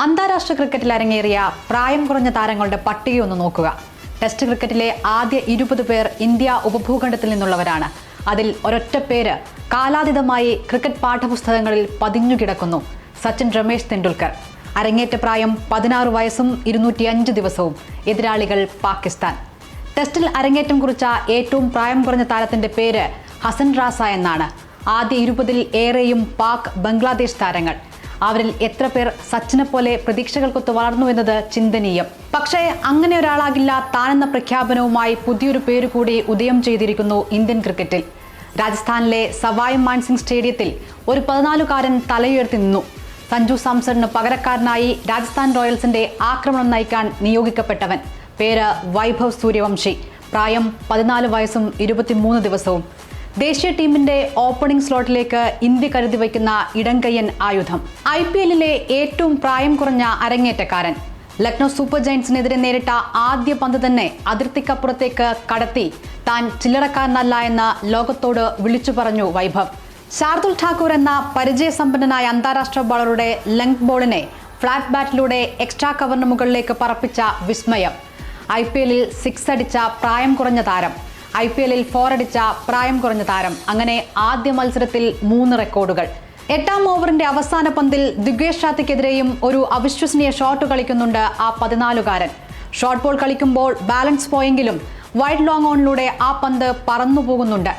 അന്താരാഷ്ട്ര ക്രിക്കറ്റിൽ അരങ്ങേറിയ പ്രായം കുറഞ്ഞ താരങ്ങളുടെ പട്ടികയൊന്ന് നോക്കുക. ടെസ്റ്റ് ക്രിക്കറ്റിലെ ആദ്യ ഇരുപത് പേർ ഇന്ത്യ ഉപഭൂഖണ്ഡത്തിൽ നിന്നുള്ളവരാണ്. അതിൽ ഒരൊറ്റ പേര് കാലാതീതമായി ക്രിക്കറ്റ് പാഠപുസ്തകങ്ങളിൽ പതിഞ്ഞു കിടക്കുന്നു. സച്ചിൻ രമേശ് തെണ്ടുൽക്കർ. അരങ്ങേറ്റ പ്രായം പതിനാറ് വയസ്സും ഇരുന്നൂറ്റി അഞ്ച് ദിവസവും. എതിരാളികൾ പാകിസ്ഥാൻ. ടെസ്റ്റിൽ അരങ്ങേറ്റം കുറിച്ച ഏറ്റവും പ്രായം കുറഞ്ഞ താരത്തിന്റെ പേര് ഹസൻ റാസ എന്നാണ്. ആദ്യ ഇരുപതിൽ ഏറെയും പാക് ബംഗ്ലാദേശ് താരങ്ങൾ. അവരിൽ എത്ര പേർ സച്ചിനെ പോലെ പ്രതീക്ഷകൾക്കൊത്ത് വളർന്നു എന്നത് ചിന്തനീയം. പക്ഷേ അങ്ങനെ ഒരാളാകില്ല താനെന്ന പ്രഖ്യാപനവുമായി പുതിയൊരു പേര് കൂടി ഉദയം ചെയ്തിരിക്കുന്നു ഇന്ത്യൻ ക്രിക്കറ്റിൽ. രാജസ്ഥാനിലെ സവായ് മാൻസിംഗ് സ്റ്റേഡിയത്തിൽ ഒരു പതിനാലുകാരൻ തലയുയർത്തി നിന്നു. സഞ്ജു സാംസണിന് പകരക്കാരനായി രാജസ്ഥാൻ റോയൽസിന്റെ ആക്രമണം നയിക്കാൻ നിയോഗിക്കപ്പെട്ടവൻ. പേര് വൈഭവ് സൂര്യവംശി. പ്രായം പതിനാല് വയസ്സും ഇരുപത്തിമൂന്ന് ദിവസവും. ദേശീയ ടീമിന്റെ ഓപ്പണിംഗ് സ്ലോട്ടിലേക്ക് ഇന്ത്യ കരുതി വയ്ക്കുന്ന ഇടങ്കയ്യൻ ആയുധം. ഐ പി എല്ലിലെ ഏറ്റവും പ്രായം കുറഞ്ഞ അരങ്ങേറ്റക്കാരൻ. ലക്നൗ സൂപ്പർ ജയൻസിനെതിരെ നേരിട്ട ആദ്യ പന്ത് തന്നെ അതിർത്തിക്കപ്പുറത്തേക്ക് കടത്തി. താൻ ചില്ലറക്കാരനല്ല എന്ന് ലോകത്തോട് വിളിച്ചു പറഞ്ഞു വൈഭവ്. ശാർദുൽ ഠാക്കൂർ എന്ന പരിചയസമ്പന്നനായ അന്താരാഷ്ട്ര ബോളറുടെ ലെങ്ത് ബോളിനെ ഫ്ലാറ്റ് ബാറ്റിലൂടെ എക്സ്ട്രാ കവറിന് മുകളിലേക്ക് പറപ്പിച്ച വിസ്മയം. ഐ പി എല്ലിൽ സിക്സ് അടിച്ച പ്രായം കുറഞ്ഞ താരം. ഐ പി എല്ലിൽ ഫോറടിച്ച പ്രായം കുറഞ്ഞ താരം. അങ്ങനെ ആദ്യ മത്സരത്തിൽ മൂന്ന് റെക്കോർഡുകൾ. എട്ടാം ഓവറിന്റെ അവസാന പന്തിൽ ദിഗ്വേഷ് ഷാത്തിക്കെതിരെയും ഒരു അവിശ്വസനീയ ഷോട്ട് കളിക്കുന്നുണ്ട് ആ പതിനാലുകാരൻ. ഷോർട്ട് ബോൾ കളിക്കുമ്പോൾ ബാലൻസ് പോയെങ്കിലും വൈഡ് ലോങ് ഓണിലൂടെ ആ പന്ത് പറന്നു പോകുന്നുണ്ട്.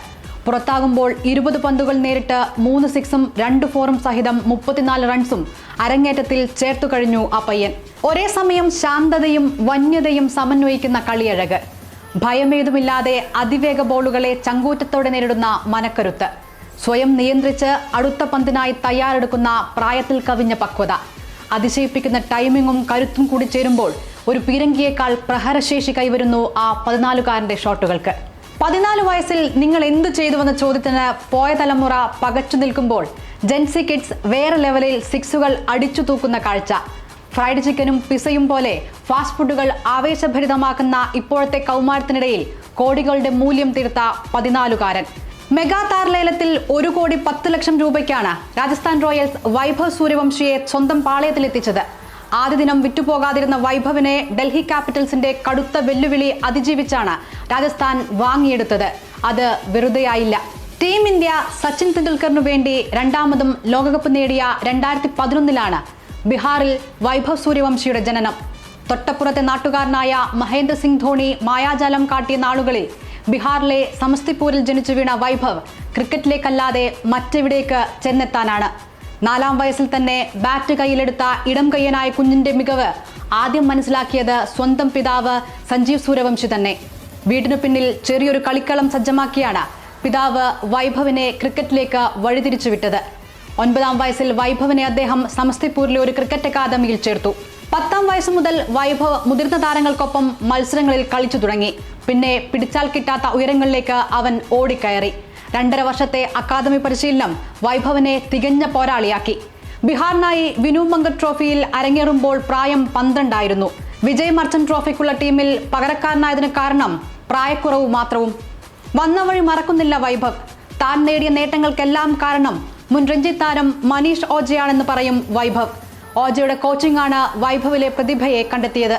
പുറത്താകുമ്പോൾ ഇരുപത് പന്തുകൾ നേരിട്ട് മൂന്ന് സിക്സും രണ്ട് ഫോറും സഹിതം മുപ്പത്തിനാല് റൺസും അരങ്ങേറ്റത്തിൽ ചേർത്തു കഴിഞ്ഞു ആ പയ്യൻ. ഒരേ സമയം ശാന്തതയും വന്യതയും സമന്വയിക്കുന്ന കളിയഴക്. ഭയമേതുമില്ലാതെ അതിവേഗ ബോളുകളെ ചങ്കൂറ്റത്തോടെ നേരിടുന്ന മനക്കരുത്ത്. സ്വയം നിയന്ത്രിച്ച് അടുത്ത പന്തിനായി തയ്യാറെടുക്കുന്ന പ്രായത്തിൽ കവിഞ്ഞ പക്വത. അതിശയിപ്പിക്കുന്ന ടൈമിങ്ങും കരുത്തും കൂടി ചേരുമ്പോൾ ഒരു പീരങ്കിയേക്കാൾ പ്രഹരശേഷി കൈവരുന്നു ആ പതിനാലുകാരന്റെ ഷോട്ടുകൾക്ക്. പതിനാല് വയസ്സിൽ നിങ്ങൾ എന്തു ചെയ്തുവെന്ന ചോദ്യത്തിന് പോയ തലമുറ പകച്ചു നിൽക്കുമ്പോൾ ജെൻസി കിഡ്സ് വേറെ ലെവലിൽ സിക്സുകൾ അടിച്ചു തൂക്കുന്ന കാഴ്ച. ഫ്രൈഡ് ചിക്കനും പിസയും പോലെ ഫാസ്റ്റ് ഫുഡുകൾ ആവേശഭരിതമാക്കുന്ന ഇപ്പോഴത്തെ കൗമാരത്തിനിടയിൽ കോടികളുടെ മൂല്യം തീർത്ത പതിനാലുകാരൻ. മെഗാ താർ ലേലത്തിൽ ഒരു കോടി പത്ത് ലക്ഷം രൂപയ്ക്കാണ് രാജസ്ഥാൻ റോയൽസ് വൈഭവ് സൂര്യവംശിയെ സ്വന്തം പാളയത്തിലെത്തിച്ചത് ആദ്യ ദിനം വിറ്റുപോകാതിരുന്ന വൈഭവിനെ ഡൽഹി ക്യാപിറ്റൽസിന്റെ കടുത്ത വെല്ലുവിളി അതിജീവിച്ചാണ് രാജസ്ഥാൻ വാങ്ങിയെടുത്തത്. അത് വെറുതെയായില്ല. ടീം ഇന്ത്യ സച്ചിൻ തെണ്ടുൽക്കറിനു വേണ്ടി രണ്ടാമതും ലോകകപ്പ് നേടിയ രണ്ടായിരത്തി പതിനൊന്നിലാണ് ബീഹാറിൽ വൈഭവ് സൂര്യവംശിയുടെ ജനനം. തൊട്ടപ്പുറത്തെ നാട്ടുകാരനായ മഹേന്ദ്ര സിംഗ് ധോണി മായാജാലം കാട്ടിയ നാളുകളിൽ ബീഹാറിലെ സമസ്തിപൂരിൽ ജനിച്ചു വീണ വൈഭവ് ക്രിക്കറ്റിലേക്കല്ലാതെ മറ്റെവിടേക്ക് ചെന്നെത്താനാണ്. നാലാം വയസ്സിൽ തന്നെ ബാറ്റ് കയ്യിലെടുത്ത ഇടം കയ്യനായ കുഞ്ഞിന്റെ മികവ് ആദ്യം മനസ്സിലാക്കിയത് സ്വന്തം പിതാവ് സഞ്ജീവ് സൂര്യവംശി തന്നെ. വീടിനു പിന്നിൽ ചെറിയൊരു കളിക്കളം സജ്ജമാക്കിയാണ് പിതാവ് വൈഭവിനെ ക്രിക്കറ്റിലേക്ക് വഴിതിരിച്ചുവിട്ടത്. ഒൻപതാം വയസ്സിൽ വൈഭവനെ അദ്ദേഹം സമസ്തിപൂരിലെ ഒരു ക്രിക്കറ്റ് അക്കാദമിയിൽ ചേർത്തു. പത്താം വയസ്സ് മുതൽ വൈഭവ് മുതിർന്ന താരങ്ങൾക്കൊപ്പം മത്സരങ്ങളിൽ കളിച്ചു തുടങ്ങി. പിന്നെ പിടിച്ചാൽ കിട്ടാത്ത ഉയരങ്ങളിലേക്ക് അവൻ ഓടിക്കയറി. രണ്ടര വർഷത്തെ അക്കാദമി പരിശീലനം വൈഭവനെ തികഞ്ഞ പോരാളിയാക്കി. ബീഹാറിനായി വിനു മങ്കർ ട്രോഫിയിൽ അരങ്ങേറുമ്പോൾ പ്രായം പന്ത്രണ്ടായിരുന്നു. വിജയ് മർച്ചന്റ് ട്രോഫിക്കുള്ള ടീമിൽ പകരക്കാരനായതിന് കാരണം പ്രായക്കുറവ് മാത്രവും. വന്ന വഴി മറക്കുന്നില്ല വൈഭവ്. താൻ നേടിയ നേട്ടങ്ങൾക്കെല്ലാം കാരണം മുൻ രഞ്ജി താരം മനീഷ് ഓജയാണെന്ന് പറയും വൈഭവ്. ഓജയുടെ കോച്ചിംഗ് ആണ് വൈഭവിലെ പ്രതിഭയെ കണ്ടെത്തിയത്.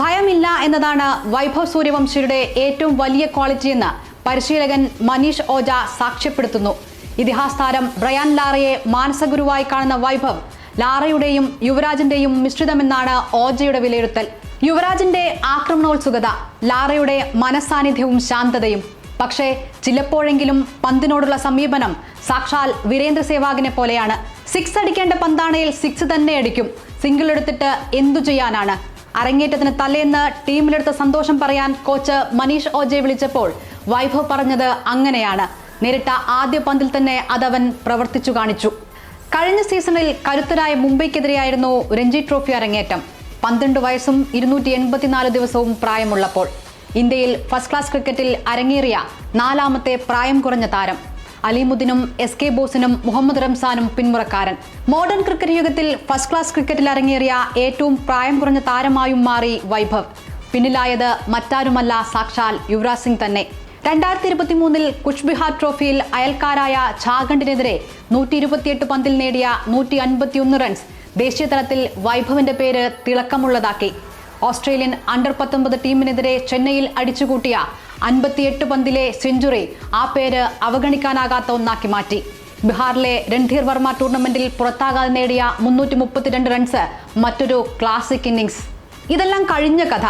ഭയമില്ല എന്നതാണ് വൈഭവ് സൂര്യവംശിയുടെ ഏറ്റവും വലിയ ക്വാളിറ്റിയെന്ന് പരിശീലകൻ മനീഷ് ഓജ സാക്ഷ്യപ്പെടുത്തുന്നു. ഇതിഹാസ് താരം ബ്രയാൻ ലാറയെ മാനസഗുരുവായി കാണുന്ന വൈഭവ് ലാറയുടെയും യുവരാജിന്റെയും മിശ്രിതമെന്നാണ് ഓജയുടെ വിലയിരുത്തൽ. യുവരാജിന്റെ ആക്രമണോത്സുകത ലാറയുടെ മനസാന്നിധ്യവും ശാന്തതയും പക്ഷേ ചിലപ്പോഴെങ്കിലും പന്തിനോടുള്ള സമീപനം സാക്ഷാൽ വീരേന്ദ്ര സേവാഗിനെ പോലെയാണ്. സിക്സ് അടിക്കേണ്ട പന്താണയിൽ സിക്സ് തന്നെ അടിക്കും. സിംഗിൾ എടുത്തിട്ട് എന്തു ചെയ്യാനാണ്? അരങ്ങേറ്റത്തിന് തലേന്ന് ടീമിലെടുത്ത സന്തോഷം പറയാൻ കോച്ച് മനീഷ് ഓജെ വിളിച്ചപ്പോൾ വൈഭവ് പറഞ്ഞത് അങ്ങനെയാണ്. നേരിട്ട ആദ്യ പന്തിൽ തന്നെ അതവൻ പ്രവർത്തിച്ചു കാണിച്ചു. കഴിഞ്ഞ സീസണിൽ കരുത്തരായ മുംബൈക്കെതിരെയായിരുന്നു രഞ്ജി ട്രോഫി അരങ്ങേറ്റം. പന്ത്രണ്ട് വയസ്സും ഇരുന്നൂറ്റി എൺപത്തിനാല് ദിവസവും പ്രായമുള്ളപ്പോൾ. ഇന്ത്യയിൽ ഫസ്റ്റ് ക്ലാസ് ക്രിക്കറ്റിൽ അരങ്ങേറിയ നാലാമത്തെ പ്രായം കുറഞ്ഞ താരം. അലിമുദ്ദീനും എസ് കെ ബോസിനും മുഹമ്മദ് റംസാനും പിന്മുറക്കാരൻ. മോഡേൺ ക്രിക്കറ്റ് യുഗത്തിൽ ഫസ്റ്റ് ക്ലാസ് ക്രിക്കറ്റിൽ അരങ്ങേറിയ ഏറ്റവും പ്രായം കുറഞ്ഞ താരമായും മാറി വൈഭവ്. പിന്നിലായത് മറ്റാരുമല്ല സാക്ഷാൽ യുവരാജ് സിംഗ് തന്നെ. രണ്ടായിരത്തി ഇരുപത്തി മൂന്നിൽ കുച്ച്ബിഹാർ ട്രോഫിയിൽ അയൽക്കാരായ ഝാർഖണ്ഡിനെതിരെ നൂറ്റി ഇരുപത്തിയെട്ട് പന്തിൽ നേടിയ നൂറ്റി അൻപത്തിയൊന്ന് റൺസ് ദേശീയതലത്തിൽ വൈഭവിന്റെ പേര് തിളക്കമുള്ളതാക്കി. ഓസ്ട്രേലിയൻ അണ്ടർ പത്തൊമ്പത് ടീമിനെതിരെ ചെന്നൈയിൽ അടിച്ചുകൂട്ടിയ അൻപത്തിയെട്ട് പന്തിലെ സെഞ്ചുറി ആ പേര് അവഗണിക്കാനാകാത്ത ഒന്നാക്കി മാറ്റി. ബീഹാറിലെ രൺധീർ വർമ്മ ടൂർണമെന്റിൽ പുറത്താകാതെ നേടിയ മുന്നൂറ്റി മുപ്പത്തിരണ്ട് റൺസ് മറ്റൊരു ക്ലാസിക് ഇന്നിംഗ്സ് ഇതെല്ലാം കഴിഞ്ഞ കഥ.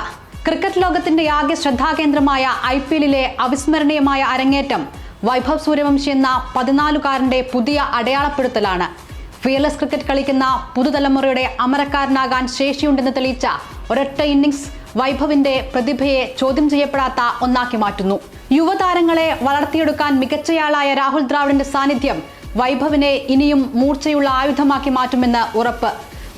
ക്രിക്കറ്റ് ലോകത്തിന്റെ ആകെ ശ്രദ്ധാകേന്ദ്രമായ ഐ പി എല്ലിലെ അവിസ്മരണീയമായ അരങ്ങേറ്റം വൈഭവ് സൂര്യവംശി എന്ന പതിനാലുകാരന്റെ പുതിയ അടയാളപ്പെടുത്തലാണ്. ഫിയർലെസ് ക്രിക്കറ്റ് കളിക്കുന്ന പുതുതലമുറയുടെ അമരക്കാരനാകാൻ ശേഷിയുണ്ടെന്ന് തെളിയിച്ച ഒരൊറ്റ ഇന്നിംഗ്സ് വൈഭവിന്റെ പ്രതിഭയെ ചോദ്യം ചെയ്യപ്പെടാത്ത ഒന്നാക്കി മാറ്റുന്നു. യുവതാരങ്ങളെ വളർത്തിയെടുക്കാൻ മികച്ചയാളായ രാഹുൽ ദ്രാവിഡിന്റെ സാന്നിധ്യം വൈഭവിനെ ഇനിയും മൂർച്ചയുള്ള ആയുധമാക്കി മാറ്റുമെന്ന് ഉറപ്പ്.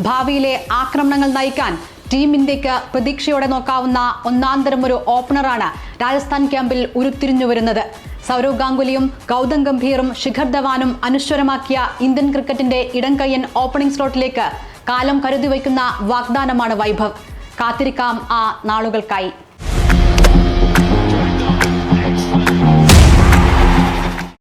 ഭാവിയിലെ ആക്രമണങ്ങൾ നയിക്കാൻ ടീം ഇന്ത്യയ്ക്ക് പ്രതീക്ഷയോടെ നോക്കാവുന്ന ഒന്നാന്തരം ഒരു ഓപ്പണറാണ് രാജസ്ഥാൻ ക്യാമ്പിൽ ഉരുത്തിരിഞ്ഞു വരുന്നത്. സൗരവ് ഗാംഗുലിയും ഗൗതം ഗംഭീറും ശിഖർ ധവാനും അനുശ്വരമാക്കിയ ഇന്ത്യൻ ക്രിക്കറ്റിന്റെ ഇടംകയ്യൻ ഓപ്പണിംഗ് സ്ലോട്ടിലേക്ക് കാലം കരുതി വയ്ക്കുന്ന വാഗ്ദാനമാണ് വൈഭവ്. കാത്തിരിക്കാം ആ നാളുകൾക്കായി.